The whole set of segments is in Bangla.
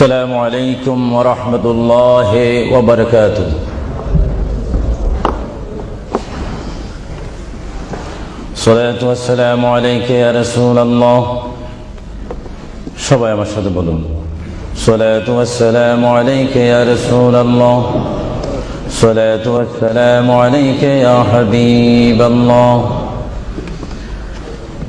السلام عليكم ورحمة الله وبركاته صلاة والسلام عليك يا رسول الله সবাই আমার সাথে বলুন صلاة والسلام عليك يا رسول الله صلاة والسلام عليك يا حبيب الله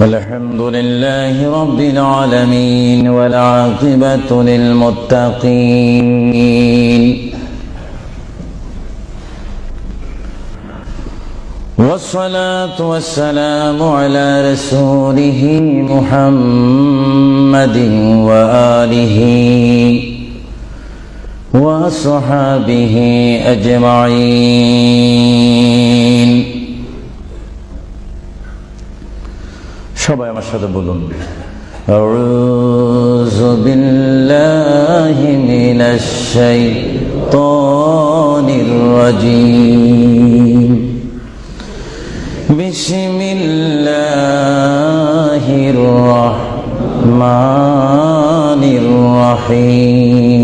الحمد لله رب العالمين والعاقبة للمتقين. والصلاة والسلام على رسوله محمد وآله وصحابه أجمعين. সবাই আমার সাথে বলুন أعوذ بالله من الشيطان الرجيم بسم الله الرحمن الرحيم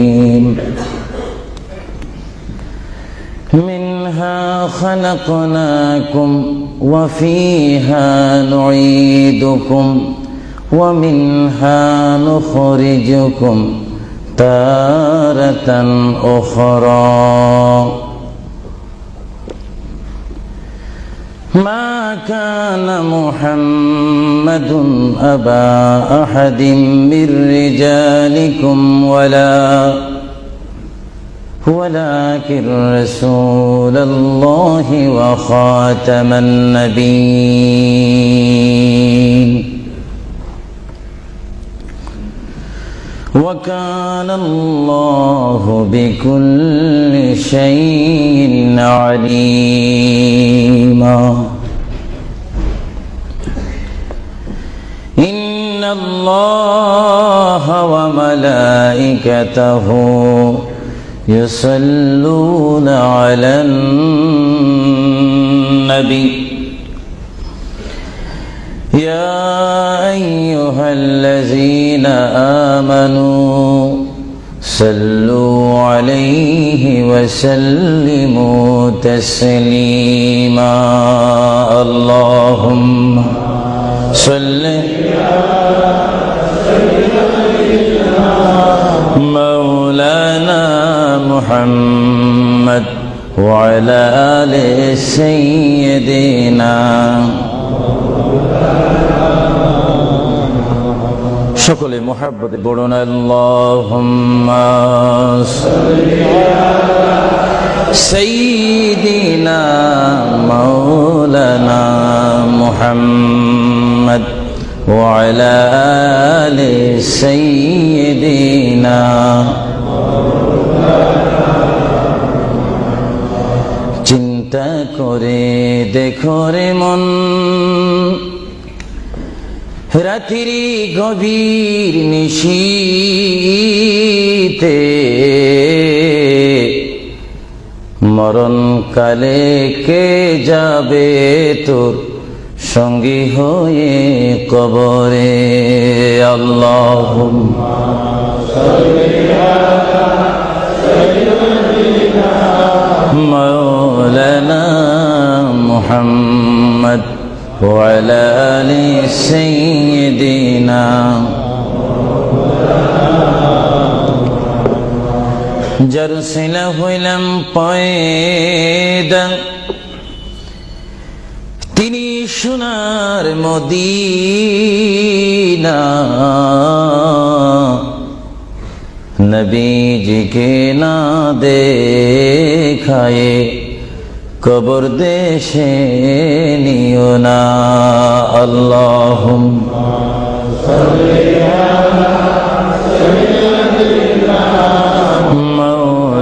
خلقناكم وفيها نعيدكم ومنها نخرجكم تارة أخرى. ما كان محمد أبا أحد من رجالكم ولا ولكن رسول الله وخاتم النبيين. وكان الله بكل شيء عليما. إن الله وملائكته يصلون على النبي. يا أيها الذين آمنوا صلوا عليه وسلموا تسليما. اللهم صل مولانا محمد وعلى آل سيدنا সকলে মোহাব্বতে পড়ুন আল্লাহুম্মা সাইয়্যিদিনা মাওলানা মুহাম্মদ وعلى آل سيدنا চিন্তা করে দেখো রে মন। রাত্রি গভীর নিশীতে মরণ কালে কে যাবে তোর সঙ্গী হয়ে কবরে? আল্লাহ وعلى آل سيدنا جرسل হইলাম পয়দা তিনি সোনার মদিনা নবীজিকে না দেখায়ে কবর দেশে নিও না আল্লাহ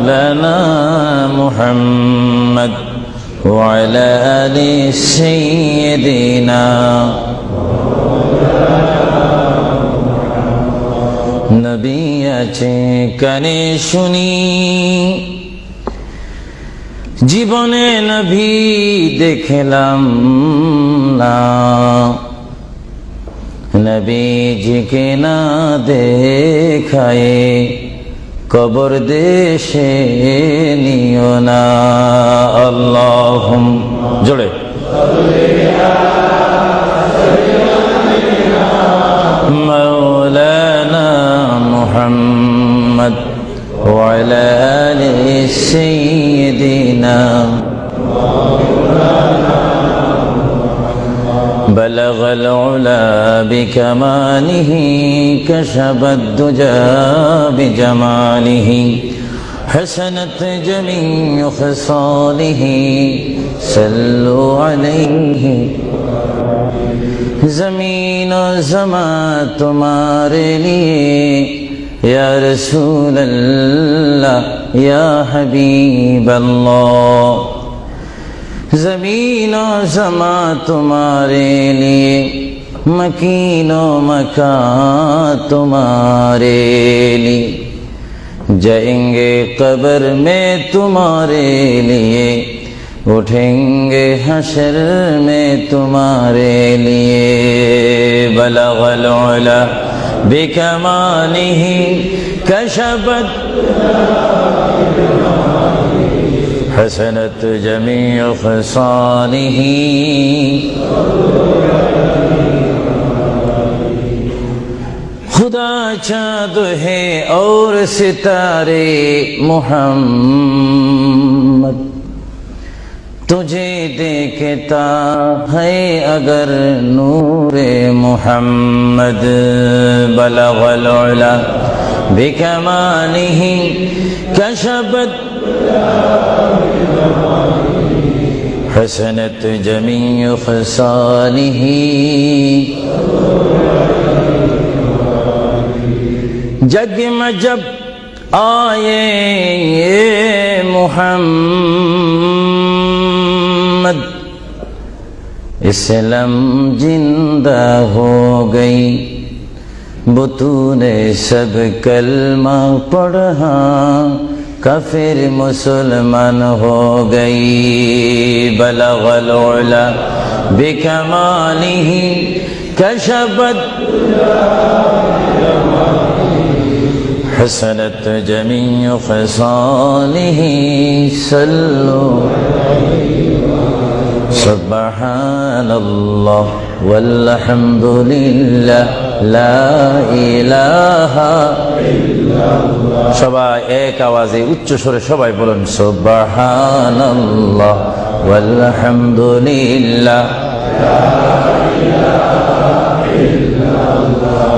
مولانا محمد وعلى آل سيدنا নবী আছে কানে শুনি জীবনে নভি দেখলাম না। নবীজিকে না দেখায় কবর দেশে নিও না। আল্লাহ জোড়ে মৌলানা মোহাম্মদ وعلى آل سيدنا بلغ العلا بكماله كشف الدجى بجماله حسنت جميع خصاله سلوا عليه. زمین و زمان تمہارے لیے يا رسول الله يا حبیب اللہ زمین و زما تمہارے لیے مکین و مکان تمہارے لیے جائیں گے قبر میں تمہارے لیے اٹھیں گے حشر میں تمہارے لیے بلغ العلا بکمانہ کشبت حسنت جمیع خصالہ خدا چاند ہے اور ستارے محمد تجھے دیکھتا ہے اگر نور محمد بلغ العلا بکمانہ کشبت حسنت جمیع خصالہ جگ میں جب آئے یہ محمد اسلام زندہ ہو گئی۔ بطون سب کلمہ پڑھا کافر مسلمان ہو گئی۔ بلغ العلا بکمالہ کشبت۔ حسنت جميع خصاله صلوا سبحان الله والحمد لله لا إله সবাই এক আওয়াজে উচ্চ স্বরে সবাই বলুন সুবহানাল্লাহ ওয়ালহামদুলিল্লাহ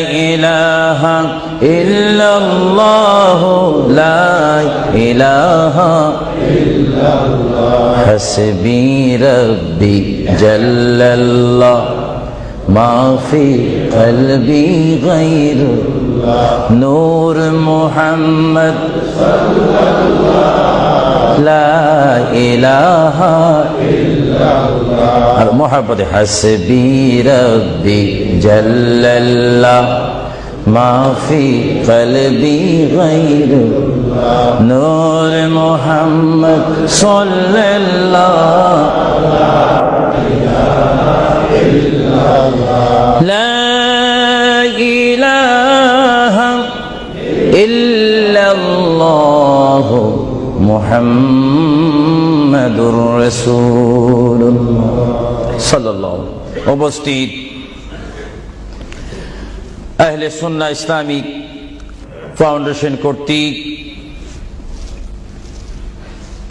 إله إلا الله حسبي ربي جل الله. ما في قلبي غير نور محمد لا إله إلا الله المحبة حسبي ربي جل الله ما في قلبي غير نور محمد صلى الله لا إله إلا الله محمد রাসূলুল্লাহ উপস্থিত। আহলে সুন্নাহ ইসলামিক ফাউন্ডেশন কর্তৃক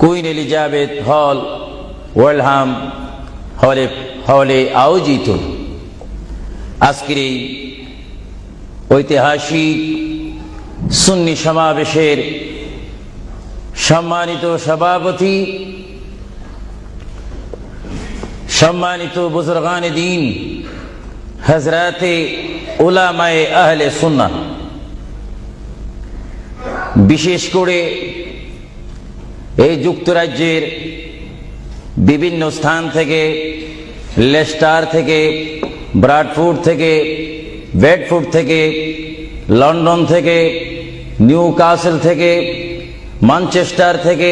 কুইন এলিজাবেথ হল, ওয়েলহাম হলে হলে আয়োজিত আজকের এই ঐতিহাসিক সুন্নি সমাবেশের সম্মানিত সভাপতি সম্মানিত বুজুর্গান দিন হজরতে ওলামায়ে আহলে সুন্না বিশেষ করে এই যুক্তরাজ্যের বিভিন্ন স্থান থেকে, লেস্টার থেকে ব্রাডফুড থেকে বেডফুড থেকে, লন্ডন থেকে নিউ কাসেল থেকে, ম্যানচেস্টার থেকে,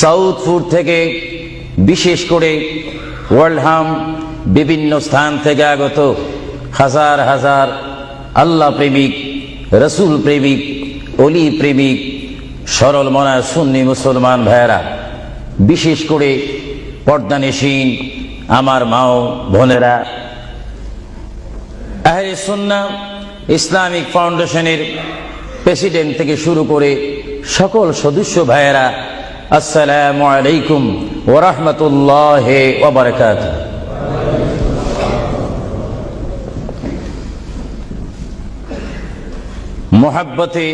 সাউথফুড থেকে, বিশেষ করে ওয়ার্ল্ডহাম বিভিন্ন স্থান থেকে আগত হাজার হাজার আল্লাহ প্রেমিক, রসুল প্রেমিক অলি প্রেমিক, সরল মনা সুন্নি মুসলমান ভাইয়েরা, বিশেষ করে পর্দানিসীন আমার মাও, বোনেরা, আহলে সুন্না ইসলামিক ফাউন্ডেশনের প্রেসিডেন্ট থেকে শুরু করে সকল সদস্য ভাইয়েরা আসসালামু আলাইকুম ওরহমতুল্লাহ ওবরকাত মোহাব্বতে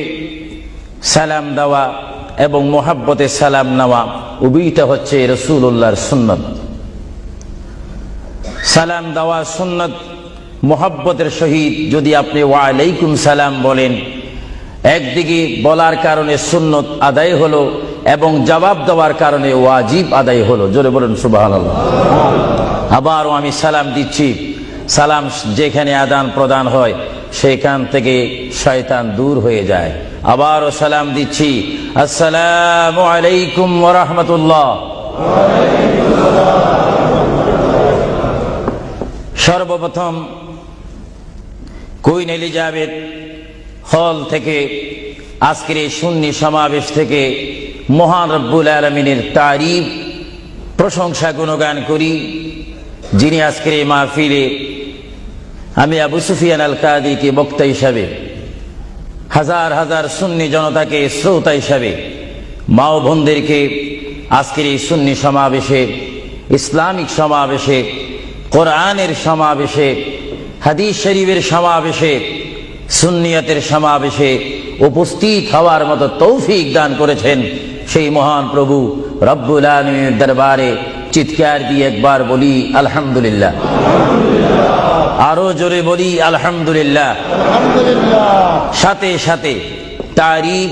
সালাম দেওয়া এবং মোহাব্বতে সালাম নেওয়া উভয়টা হচ্ছে রসুল্লাহর সুন্নত। সালাম দেওয়া সুন্নত মোহাব্বতের সহিত যদি আপনি ওয়ালাইকুম সালাম বলেন, একদিকে বলার কারণে সুন্নত আদায় হলো এবং জবাব দেওয়ার কারণে ওয়াজিব আদায় হলো। জোরে বলেন সুবাহ আবারও আমি সালাম দিচ্ছি। সালাম যেখানে আদান প্রদান হয়, সেখান থেকে শয়তান দূর হয়ে যায়। আবারও সালাম দিচ্ছি। আসসালামু আলাইকুম ওরহমতুল্লাহ সর্বপ্রথম কুইন এলিজাবেথ হল থেকে আজকের এই সুন্নি সমাবেশ থেকে মহান রব্বুল আলমিনের তারিফ, প্রশংসা, গুণগান করি। যিনি আজকের এই মাহফিলে আমি আবু সুফিয়ান আল কাদিকে বক্তা হিসাবে, হাজার হাজার সুন্নি জনতাকে শ্রোতা হিসাবে, মাও বোনদেরকে আজকের এই সুন্নি সমাবেশে, ইসলামিক সমাবেশে, কোরআনের সমাবেশে, হাদিস শরীফের সমাবেশে, সুন্নিয়তের সমাবেশে উপস্থিত হওয়ার মতো তৌফিক দান করেছেন সেই মহান প্রভু রব্বুল আলমীর দরবারে চিৎকার দিয়ে একবার বলি, আলহামদুলিল্লাহ। আরও জোরে বলি, আলহামদুলিল্লাহ। সাথে সাথে তারিফ,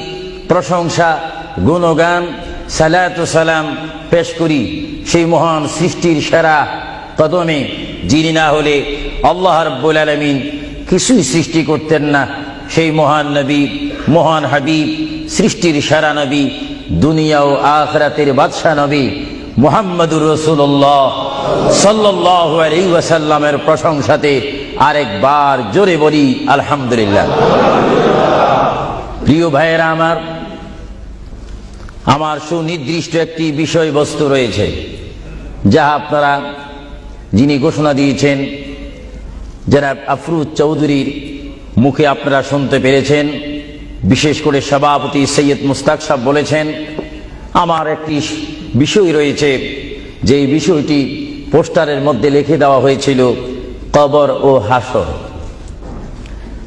প্রশংসা, গুণগান সালাম পেশ করি। সেই মহান সৃষ্টির সেরা কদমে যিনি না হলে আল্লাহ রব্বুল আলমিন কিছুই সৃষ্টি করতেন না। সেই মহান নবী, মহান হাবিব, সৃষ্টির সেরা নবী দুনিয়া ও আখরাতের বাদশাহ নবী মোহাম্মদুর রসুল্লাহ সাল্লাহ ওয়াসাল্লামের প্রশংসাতে আরেকবার জোরে বলি, আলহামদুলিল্লাহ। প্রিয় ভাইয়েরা আমার আমার সুনির্দিষ্ট একটি বিষয়বস্তু রয়েছে যা আপনারা যিনি ঘোষণা দিয়েছেন যারা আফরুজ চৌধুরীর মুখে আপনারা শুনতে পেরেছেন। বিশেষ করে সভাপতি সৈয়দ মুস্তাক সাহ বলেছেন আমার একটি বিষয় রয়েছে যে বিষয়টি পোস্টারের মধ্যে লিখে দেওয়া হয়েছিল কবর ও হাসর।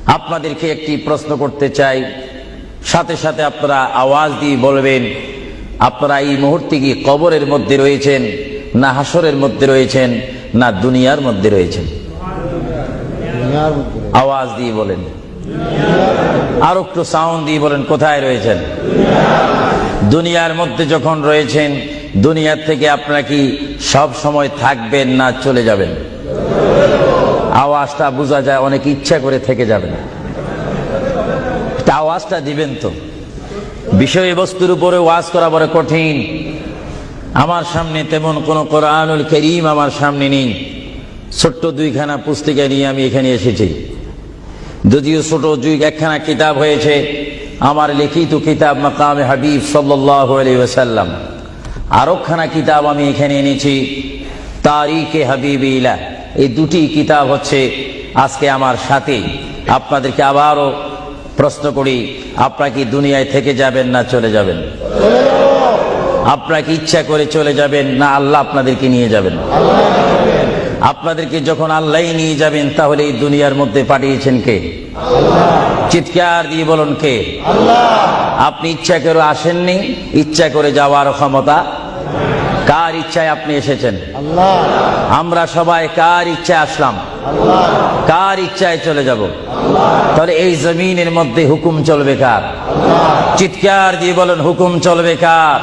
আপনাদেরকে একটি প্রশ্ন করতে চাই সাথে সাথে আপনারা আওয়াজ দিয়ে বলবেন আপনারা এই মুহূর্তে কি কবরের মধ্যে রয়েছেন না হাসরের মধ্যে রয়েছেন না দুনিয়ার মধ্যে রয়েছেন। আওয়াজ দিয়ে বলেন। আর একটু সাউন্ড দিয়ে বলেন, কোথায় রয়েছেন? দুনিয়ার মধ্যে যখন রয়েছেন, দুনিয়ার থেকে আপনারা কি সব সময় থাকবেন না চলে যাবেন? আওয়াজটা বোঝা যায়, অনেক ইচ্ছা করে থেকে যাবেন। আওয়াজটা দিবেন তো। বিষয়বস্তুর উপরে ওয়াজ করা বড় কঠিন। আমার সামনে তেমন কোন কোরআনুল করিম আমার সামনে নেই। ছোট্ট দুইখানা পুস্তিকা নিয়ে আমি এখানে এসেছি। যদিও ছোট দুই একখানা কিতাব হয়েছে, আমার লিখিত কিতাব মাকামে হাবিব সাল্লাহ আলী ওসাল্লাম আরোখানা কিতাব আমি এখানে এনেছি, তারিখে হাবিব ইলা। এই দুটি কিতাব হচ্ছে আজকে আমার সাথে। আপনাদেরকে আবারও প্রশ্ন করি, আপনারা কি দুনিয়ায় থেকে যাবেন না চলে যাবেন? আপনাকে ইচ্ছা করে চলে যাবেন না আল্লাহ আপনাদেরকে নিয়ে যাবেন? আপনাদেরকে যখন আল্লাহ নিয়ে যাবেন তাহলে এই দুনিয়ার মধ্যে পাঠিয়েছেন কে? চিৎকার দিয়ে বলুন কে? আপনি ইচ্ছা করে আসেননি ইচ্ছা করে যাওয়ার ক্ষমতা কার ইচ্ছায় আপনি এসেছেন? আমরা সবাই কার ইচ্ছায় আসলাম? কার ইচ্ছায় চলে যাব? তাহলে এই জমিনের মধ্যে হুকুম চলবে কার? চিৎকার দিয়ে বলেন হুকুম চলবে কার?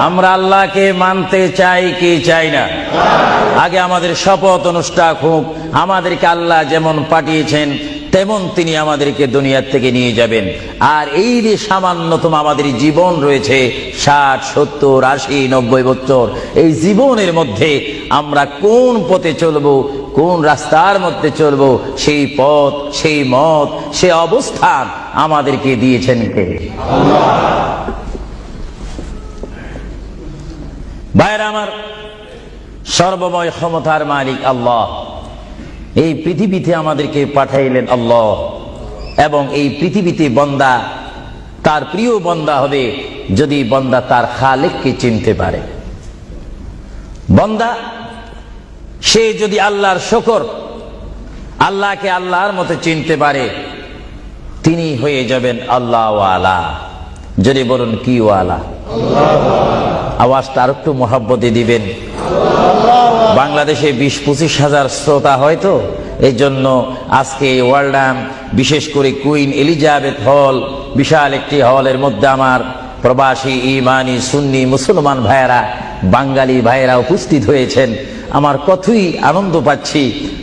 আমরা আল্লাহকে মানতে চাই কি চাই না? আগে আমাদের শপথ অনুষ্ঠান হোক আমাদেরকে আল্লাহ যেমন পাঠিয়েছেন তেমন তিনি আমাদেরকে দুনিয়ার থেকে নিয়ে যাবেন। আর এই যে সামান্যতম আমাদের জীবন রয়েছে, ষাট, সত্তর, আশি, নব্বই বছর এই জীবনের মধ্যে আমরা কোন পথে চলবো, কোন রাস্তার মধ্যে চলবো, সেই পথ, সেই মত, সে অবস্থান আমাদেরকে দিয়েছেন কে? ভাইরা আমার সর্বময় ক্ষমতার মালিক আল্লাহ। এই পৃথিবীতে আমাদেরকে পাঠাইলেন আল্লাহ। এবং এই পৃথিবীতে বন্দা, তার প্রিয় বন্দা হবে যদি বন্দা তার খালেককে চিনতে পারে। বন্দা, সে যদি আল্লাহর শকর, আল্লাহকে আল্লাহর মতো চিনতে পারে, তিনি হয়ে যাবেন আল্লাহওয়ালা। যদি বলুন কি ওয়ালা আওয়াজটা আর একটু মহাব্বতে দিবেন। বাংলাদেশে বিশ পঁচিশ হাজার শ্রোতা হয়তো এই জন্য আজকে ওয়ার্ল্ডাম বিশেষ করে কুইন এলিজাবেথ হল, বিশাল একটি হলের মধ্যে আমার প্রবাসী ইমানি সুন্নি মুসলমান ভাইয়েরা, বাঙালি ভাইয়েরা উপস্থিত হয়েছেন। আমার কতই আনন্দ পাচ্ছি,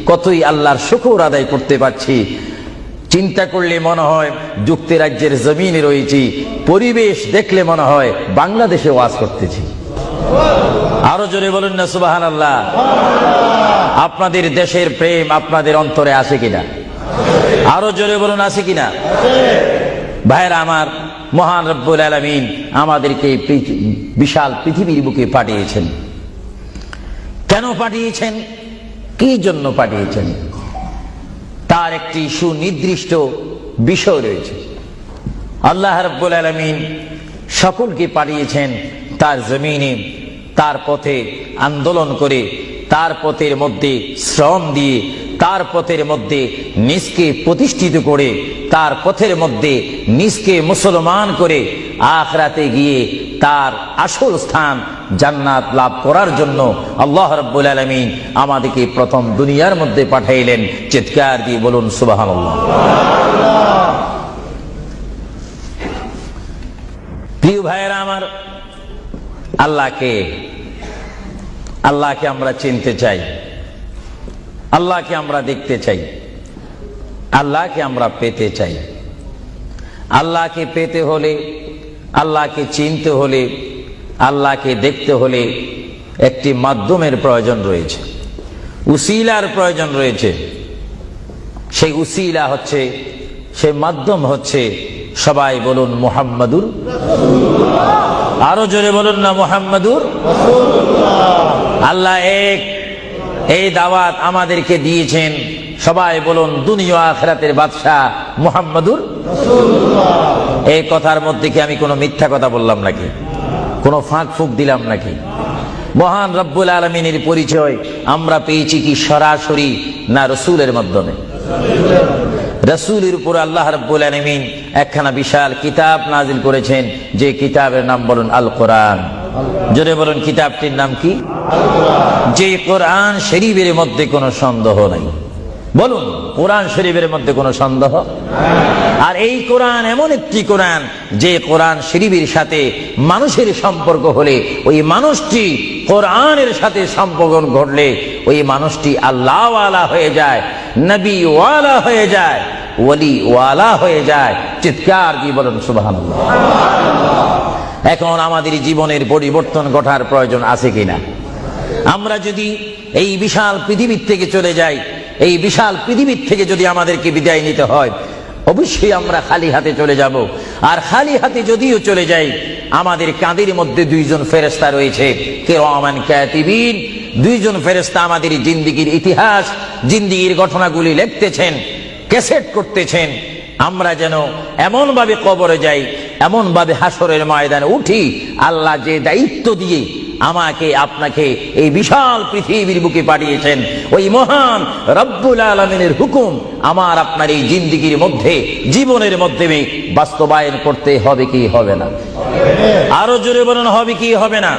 কতই আল্লাহর শুকর আদায় করতে পারছি চিন্তা করলে মনে হয় যুক্তরাজ্যের জমিনে রয়েছি, পরিবেশ দেখলে মনে হয় বাংলাদেশে ওয়াজ করতেছি। আরও জোরে বলুন না সুবাহান আল্লাহ আপনাদের দেশের প্রেম আপনাদের অন্তরে আছে কিনা? আরও জোরে বলুন, আছে কিনা? ভাইরা আমার, মহান রব্বুল আলমিন আমাদেরকে বিশাল পৃথিবীর বুকে পাঠিয়েছেন। কেন পাঠিয়েছেন? কি জন্য পাঠিয়েছেন? তার একটি সুনির্দিষ্ট বিষয় রয়েছে। আল্লাহ রব্বুল আলমিন সকলকে পাঠিয়েছেন তার জমিনে, তার পথে আন্দোলন করে, তার পথের মধ্যে শ্রম দিয়ে, তার পথের মধ্যে নিজকে প্রতিষ্ঠিত করে, তার পথের মধ্যে নিজকে মুসলমান করে আখরাতে গিয়ে তার আসল স্থান জান্নাত লাভ করার জন্য আল্লাহ রব্বুল আলমিন আমাদেরকে প্রথম দুনিয়ার মধ্যে পাঠাইলেন। চিৎকার দিয়ে বলুন সুবাহ প্রিয় ভাইয়েরা আমার, আল্লাহকে আল্লাহকে আমরা চিনতে চাই। আল্লাহকে আমরা দেখতে চাই। আল্লাহকে আমরা পেতে চাই। আল্লাহকে পেতে হলে আল্লাহকে চিনতে হলে, আল্লাহকে দেখতে হলে একটি মাধ্যমের প্রয়োজন রয়েছে। উসিলার প্রয়োজন রয়েছে। সেই উসিলা হচ্ছে, সেই মাধ্যম হচ্ছে সবাই বলুন মোহাম্মদুর আরও জোরে বলুন না মোহাম্মদুর আল্লাহ এক, এই দাওয়াত আমাদেরকে দিয়েছেন। সবাই বলুন, দুনিয়া আখরাতের বাদশাহ মোহাম্মদুর এই কথার মধ্যে কি আমি কোনো মিথ্যা কথা বললাম নাকি? কোনো ফাঁক ফুক দিলাম নাকি? মহান রব্বুল আলমিনের পরিচয় আমরা পেয়েছি কি সরাসরি না রসুলের মাধ্যমে? রসুলের উপর আল্লাহ রব্বুল আলমিন একখানা বিশাল কিতাব নাজিল করেছেন, যে কিতাবের নাম বলুন আল কোরআন জোরে বলুন, কিতাবটির নাম কি? যে কোরআন শরীফের মধ্যে কোনো সন্দেহ নাই। বলুন, কোরআন শরীফের মধ্যে কোনো সন্দেহ? আর এই কোরআন এমন একটি কোরআন, যে কোরআন শরীফের সাথে মানুষের সম্পর্ক হলে, ওই মানুষটি কোরআনের সাথে সম্পর্ক ঘটলে, ওই মানুষটি আল্লাহওয়ালা হয়ে যায় নবী ওয়ালা হয়ে যায় ওয়ালা হয়ে যায়। চিৎকার দিয়ে বলেন সুবাহ এখন আমাদের জীবনের পরিবর্তন ঘটার প্রয়োজন আছে কিনা? আমরা যদি এই বিশাল পৃথিবীর থেকে চলে যাই এই বিশাল পৃথিবীর থেকে যদি আমাদেরকে বিদায় নিতে হয়, অবশ্যই আমরা খালি হাতে চলে যাব। আর খালি হাতে যদিও চলে যাই, আমাদের কাঁধের মধ্যে দুইজন ফেরেস্তা রয়েছে। কে রহমান ক্যাতিবিন দুইজন ফেরেস্তা আমাদের জিন্দিগির ইতিহাস, জিন্দিগির ঘটনাগুলি লিখতেছেন, ক্যাসেট করতেছেন। আমরা যেন এমন ভাবে কবরে যাই এমন ভাবে হাসরের ময়দানে উঠি, আল্লাহ যে দায়িত্ব দিয়ে আমাকে, আপনাকে এই বিশাল পৃথিবীর বুকে পাঠিয়েছেন। ওই মহান রব্বুল আলমিনের হুকুম আমার আপনার এই জিন্দিগির মধ্যে, জীবনের মাধ্যমে বাস্তবায়ন করতে হবে কি হবে না। আরও জোরে বলুন, হবে কি হবে না?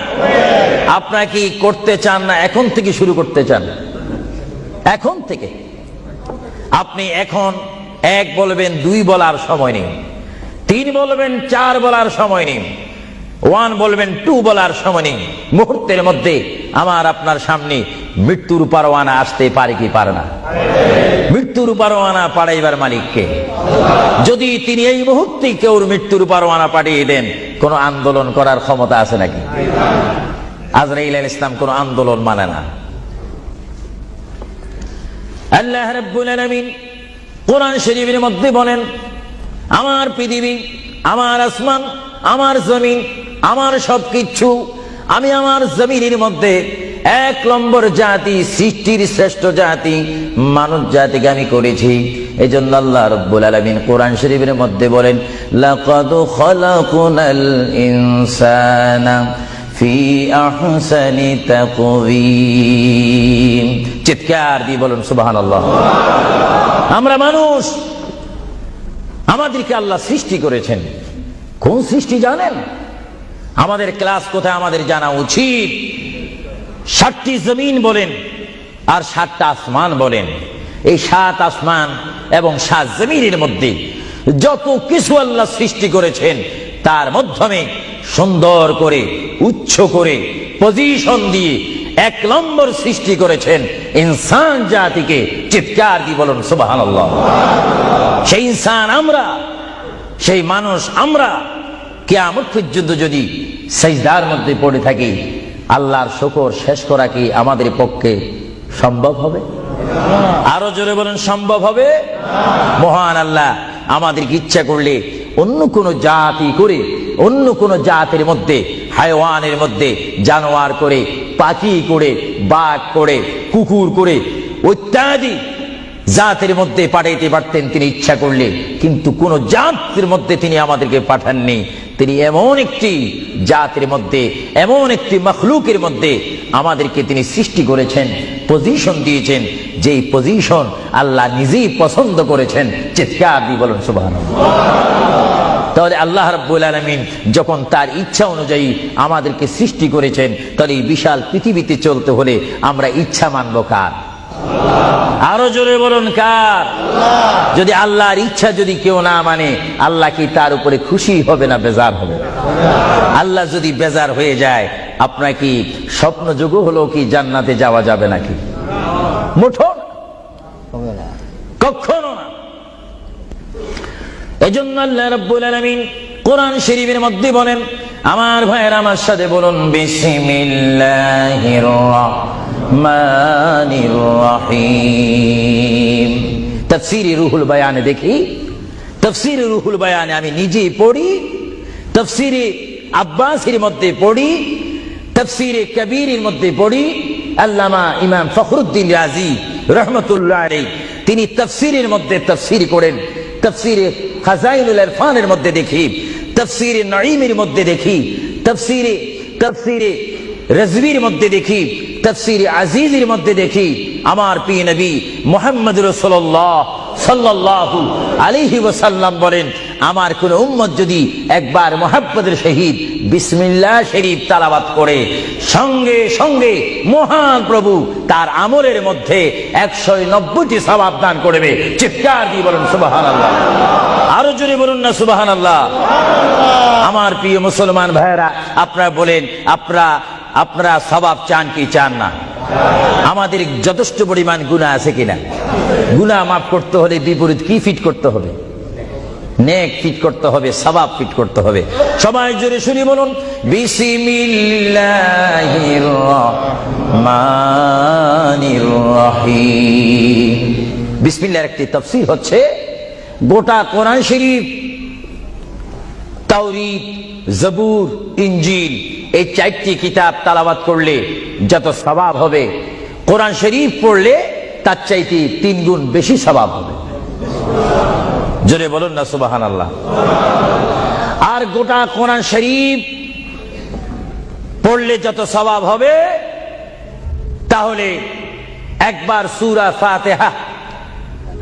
আপনারা কি করতে চান না এখন থেকে শুরু করতে চান? এখন থেকে। আপনি এখন এক বলবেন, দুই বলার সময় নেই। তিন বলবেন, চার বলার সময় নেই। ওয়ান বলবেন, টু বলার সময় মুহূর্তের মধ্যে আমার আপনার সামনে মৃত্যুর পারোয়ানা আসতে পারে কি পারে না। মৃত্যুর পারোয়ানা পাঠাইবার মালিককে। যদি তিনি এই মুহূর্তে কেউ মৃত্যুর পারোয়ানা পাঠিয়ে দেন, কোন আন্দোলন করার ক্ষমতা আছে নাকি? আজরাইল আল ইসলাম কোন আন্দোলন মানে না। আল্লাহ রাব্বুল আলামিন কোরআন শরীফের মধ্যে বলেন, আমার পৃথিবী, আমার আসমান আমার জমিন, আমার সবকিছু, আমি আমার জমিনের মধ্যে এক নম্বর জাতি, সৃষ্টির শ্রেষ্ঠ জাতি, মানব জাতিকে আমি করেছি। এই জন্য আল্লাহ রব্বুল আলমিন কোরআন শরীফের মধ্যে বলেন ইনসানা চিৎকার দিয়ে বলুন, সুবহানাল্লাহ। আমরা মানুষ, আমাদেরকে আল্লাহ সৃষ্টি করেছেন। কোন সৃষ্টি জানেন? আমাদের ক্লাস কোথায় আমাদের জানা উচিত। ষাটটি জমিন বলেন আর সাতটা আসমান বলেন। এই সাত আসমান এবং সাত জমিনের মধ্যে যত কিছু আল্লাহ সৃষ্টি করেছেন, তার মাধ্যমে সুন্দর করে, উচ্চ করে পজিশন দিয়ে এক নম্বর সৃষ্টি করেছেন ইনসান জাতিকে। চিৎকার দিয়ে বলুন সুবাহান সেই ইনসান আমরা সেই মানুষ আমরা কেয়ামত পর্যন্ত যদি সেজদার মধ্যে পড়ে থাকি, আল্লাহর শকর শেষ করা কি আমাদের পক্ষে সম্ভব হবে? আরও জোরে বলেন, সম্ভব হবে? মহান আল্লাহ, আমাদেরকে ইচ্ছা করলে অন্য কোন জাতি করে, অন্য কোন জাতির মধ্যে, হায়ওয়ানের মধ্যে জানোয়ার করে, পাখি করে, বাঘ করে, কুকুর করে ইত্যাদি জাতের মধ্যে পাঠাইতে পারতেন তিনি ইচ্ছা করলে, কিন্তু কোন জাতের মধ্যে তিনি আমাদেরকে পাঠাননি। তিনি এমন একটি জাতের মধ্যে, এমন একটি মখলুকের মধ্যে আমাদেরকে তিনি সৃষ্টি করেছেন পজিশন দিয়েছেন, যেই পজিশন আল্লাহ নিজেই পছন্দ করেছেন। চিৎকার দিয়ে বলুন সুবাহ তাহলে আল্লাহ রাব্বুল আলামিন যখন তার ইচ্ছা অনুযায়ী আমাদেরকে সৃষ্টি করেছেন, তাহলে এই বিশাল পৃথিবীতে চলতে হলে আমরা ইচ্ছা মানব কার? আরও জোরে বলুন, কার? যদি আল্লাহর ইচ্ছা যদি কেউ না মানে আল্লাহ কি তার উপরে খুশি হবে না বেজার হবে? আল্লাহ যদি বেজার হয়ে যায়, আপনার কি স্বপ্ন যোগ হলো কি জান্নাতে যাওয়া যাবে নাকি? মুঠো? কখনো না। এজন্য আল্লাহ রাব্বুল আলামিন কোরআন শরীফের মধ্যে বলেন, আমার ভাইয়ের আমার সাথে বলুন, বিসমিল্লাহির রহমানির রহিম। তাফসীরে রুহুল বায়ানে দেখি। তাফসীরে রুহুল বায়ানে আমি নিজেই পড়ি। তাফসীরে আব্বাসের মধ্যে পড়ি। তাফসীরে কবিরের মধ্যে পড়ি। আল্লামা ইমাম ফখরুদ্দিন রাজি রহমতুল্লাহ আলাইহি। তিনি তফসিরের মধ্যে তাফসীর করেন। তফসিরে খাজাইনুল ইরফানের মধ্যে দেখি। তফসিরে নঈমের মধ্যে দেখি। তফসিরে তফসিরে রজবির মধ্যে দেখি। তফসিরে আজিজের মধ্যে দেখি আমার পি নবী মোহাম্মদ রসুল্লাহ সাল্লাল্লাহু আলাইহি ওয়াসাল্লাম বলেন, আমার কোন উম্মত যদি একবার মোহাম্মদের শহীদ বিসমিল্লাহ শরীফ তালাবাত করে, সঙ্গে সঙ্গে মহান প্রভু তার আমলের মধ্যে একশো নব্বইটি সবাব দান করবে। চিৎকার দিয়ে বলুন সুবাহান আল্লাহ আরও জোরে বলুন না সুবাহান আল্লাহ আমার প্রিয় মুসলমান ভাইয়েরা, আপনারা বলেন, আপনারা আপনারা সবাব চান কি চান না? আমাদের যথেষ্ট পরিমাণ গুণা আছে কিনা? গুণা মাফ করতে হলে বিপরীত কি ফিট করতে হবে? নেক ফিট করতে হবে সবাব ফিট করতে হবে। সবাই জোরে শুনি বলুন, বিসমিল্লাহর একটি তফসিল হচ্ছে, গোটা কোরআন শরীফ, তাওরীত, জবুর ইঞ্জিল এই চারটি কিতাব তালাবাত করলে যত সবাব হবে, কোরআন শরীফ পড়লে তার চাইতে তিন গুণ বেশি সবাব হবে। জোরে বলুন না সুবাহান আল্লাহ আর গোটা কোরআন শরীফ পড়লে যত স্বভাব হবে, তাহলে একবার সুরা ফাতেহা,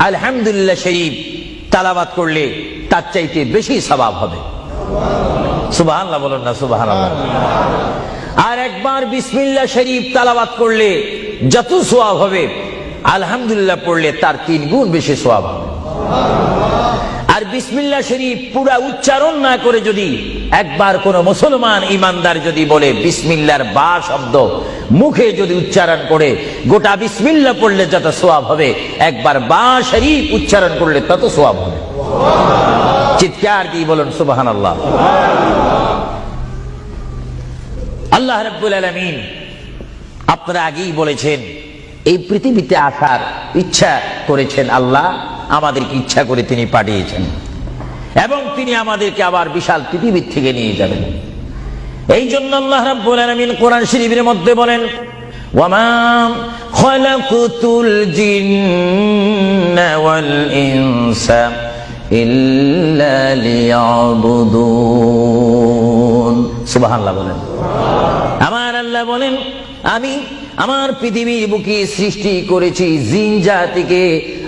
আলহামদুলিল্লাহ শরীফ তালাবাত করলে তার চাইতে বেশি স্বভাব হবে। সুবাহ বলুন না সুবাহ আর একবার বিসমিল্লা শরীফ তালাবাত করলে যত সোয়াব হবে, আলহামদুলিল্লাহ পড়লে তার তিন গুণ বেশি সোয়াব হবে। আর বিসমিল্লা শরীফ পুরা উচ্চারণ না করে যদি একবার কোন মুসলমান ইমানদার যদি বলে বিসমিল্লার বা শব্দ মুখে যদি উচ্চারণ করে, গোটা বিসমিল্লা পড়লে যত সোয়াব হবে, একবার বা শরীফ উচ্চারণ করলে তত সোয়াব হবে। চিৎকার দিয়ে বলুন সুবাহান আল্লাহ আল্লাহ রব্বুল আলমিন আপনারা আগেই বলেছেন, এই পৃথিবীতে আসার ইচ্ছা করেছেন আল্লাহ, আমাদেরকে ইচ্ছা করে তিনি পাঠিয়েছেন। এবং তিনি আমাদেরকে আবার বিশাল পৃথিবীর থেকে নিয়ে যাবেন। এই জন্য আল্লাহ রাব্বুল আলামিন কোরআন শরীফের মধ্যে বলেন, ওয়ামা খালাকুতুল জিন্না ওয়াল ইনসা। ইল্লা বলেন। আমার আল্লাহ বলেন, আমি আমার পৃথিবীর বুকে সৃষ্টি করেছি জিন জাতিকে,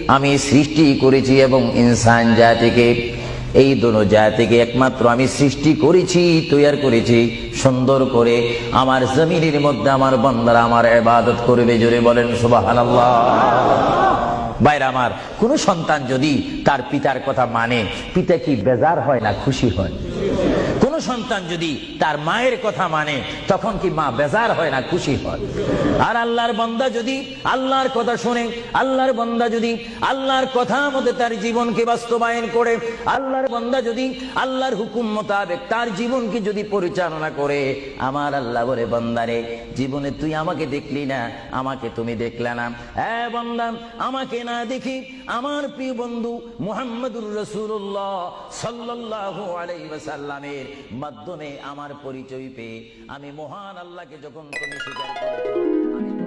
আমি সৃষ্টি করেছি এবং ইনসান জাতিকে। এই দোনো জাতিকে একমাত্র আমি সৃষ্টি করেছি, তৈয়ার করেছি, সুন্দর করে। আমার জমিনের মধ্যে আমার বন্দারা আমার এবাদত করবে, জোরে বলেন সুবহানাল্লাহ। বাইরে আমার, কোন সন্তান যদি তার পিতার কথা মানে পিতা কি বেজার হয় না খুশি হয়? সন্তান যদি তার মায়ের কথা মানে তখন কি মা বেজার হয় না খুশি হয়? আর আল্লাহর বন্দা যদি আল্লাহর কথা শুনে, আল্লাহর বন্দা যদি আল্লাহর কথা মতে তার জীবনকে বাস্তবায়ন করে, আল্লাহর বন্দা যদি আল্লাহর হুকুম মোতাবেক তার জীবনকে যদি পরিচালনা করে, আমার আল্লাহ বলে বন্দারে জীবনে তুই আমাকে দেখলি না, আমাকে তুমি দেখলে না। হ্যাঁ বন্দা, আমাকে না দেখি আমার প্রিয় বন্ধু মুহাম্মদুর রসুল্লাহ সাল্লাল্লাহু আলাইহি ওয়াসাল্লামের মাধ্যমে আমার পরিচয় পেয়ে আমি মহান আল্লাহকে যখন তুমি স্বীকার করেছ আমি